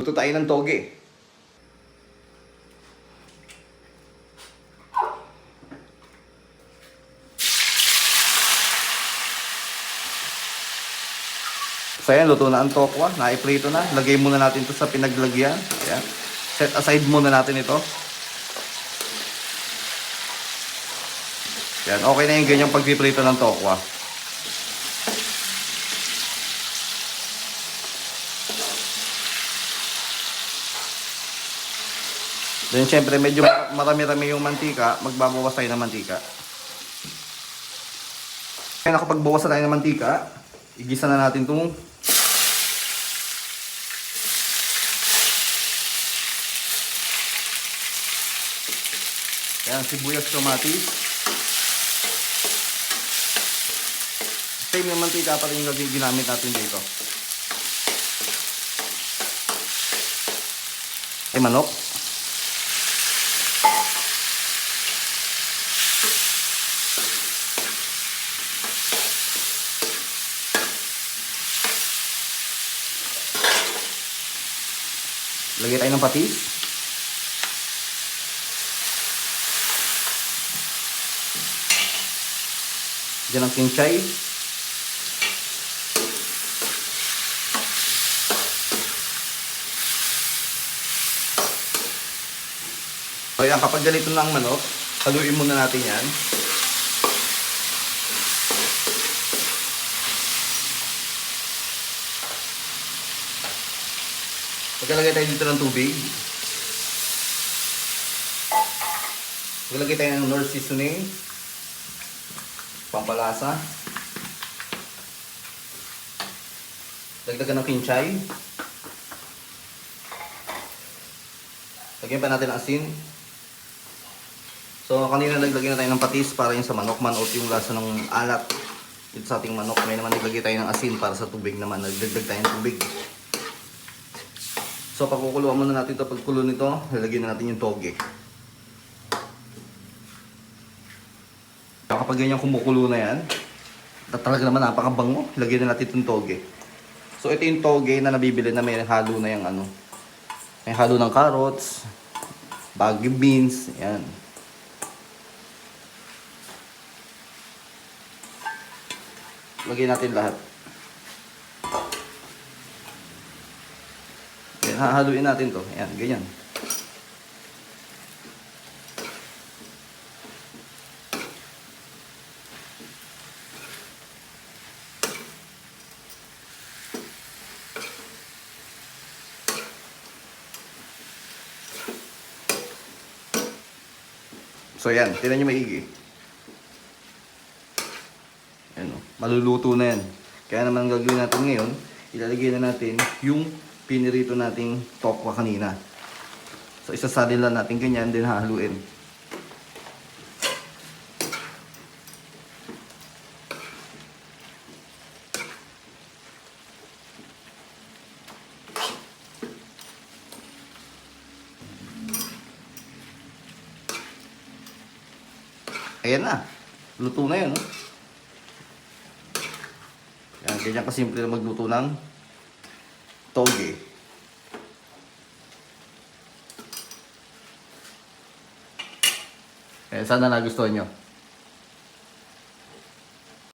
Luto tayo ng toge. So ayan, luto na ang tokwa. Naiprito na. Lagay muna natin to sa pinaglagyan. Ayan. Set aside muna natin ito. Yan, okay na yung ganyang pagpiprito ng tokwa. Then syempre medyo ma- marami-rami yung mantika, magbabawas tayo ng mantika. Kaya nakapagbawas na tayo ng mantika, igisa na natin itong Ayan, sibuyas, kamatis. Same yung mantika pa rin yung ginamit natin dito. Ay, manok. Lagay tayo ng patis. Diyan ang kinchay. Yan, kapag ganito ang manok, haluin muna natin yan. Pagkalagay tayo dito ng tubig. Pagkalagay tayo ng North seasoning. Pampalasa. Dagdagan ng kinchay. Lagyan pa natin ng asin. So, kanina naglagay na tayo ng patis para yung sa manok. Manot yung lasa ng alat. Dito sa ating manok. May naman naglagay tayo ng asin para sa tubig naman. Nagdagdag tayo ng tubig. So, pagkukuluan muna natin ito. Pagkulo nito, lalagyan na natin yung toge. Kapag ganyan kumukulo na yan, talaga naman napakabango, lagyan na natin itong toge. So, ito yung toge na nabibili na may halo na yung ano. May halo ng carrots, baggy beans, yan. Lagyan natin lahat. Hahaluin natin to. Yan, ganyan. So yan, tinan nyo maigi. Yan o, maluluto na yan. Kaya naman ang gagawin natin ngayon, ilalagay na natin yung pinirito nating tokwa kanina. So isasalin lang natin ganyan, din hahaluin. Ayan na. Luto na yun. No? Yan, ganyan kasimple na magluto ng toge. Eh, sana nagustuhan nyo.